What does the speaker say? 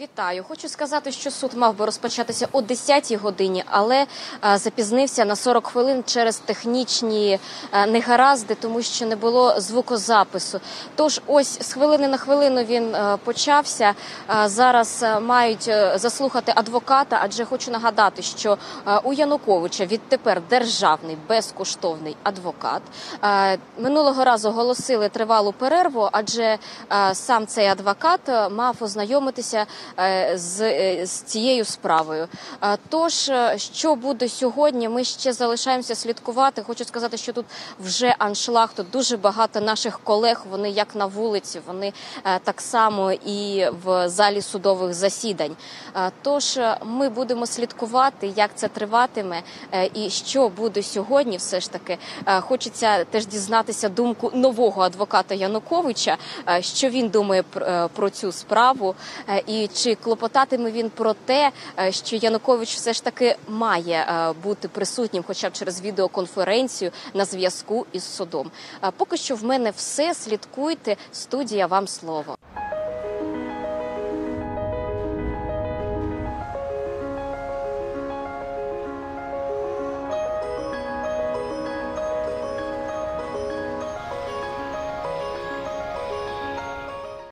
Вітаю. Хочу сказати, що суд мав би розпочатися о 10-й годині, але е, запізнився на 40 хвилин через технічні е, негаразди, тому що не було звукозапису. Тож ось з хвилини на хвилину він е, почався. Зараз мають заслухати адвоката, адже хочу нагадати, що у Януковича відтепер державний безкоштовний адвокат. Минулого разу оголосили тривалу перерву, адже сам цей адвокат мав ознайомитися з, е, з цією справою. Е, Тож, е, що буде сьогодні, ми ще залишаємося слідкувати. Хочу сказати, що тут вже аншлаг, тут дуже багато наших колег. Вони як на вулиці, вони е, так само і в залі судових засідань. Е, Тож е, ми будемо слідкувати, як це триватиме, е, і що буде сьогодні. Все ж таки Е, хочеться теж дізнатися думку нового адвоката Януковича, е, що він думає е, про цю справу, е, і чи клопотатиме він про те, е, що Янукович все ж таки має е, бути присутнім, хоча б через відеоконференцію на зв'язку із судом. Е, Поки що в мене все. Слідкуйте. Студія вам слово.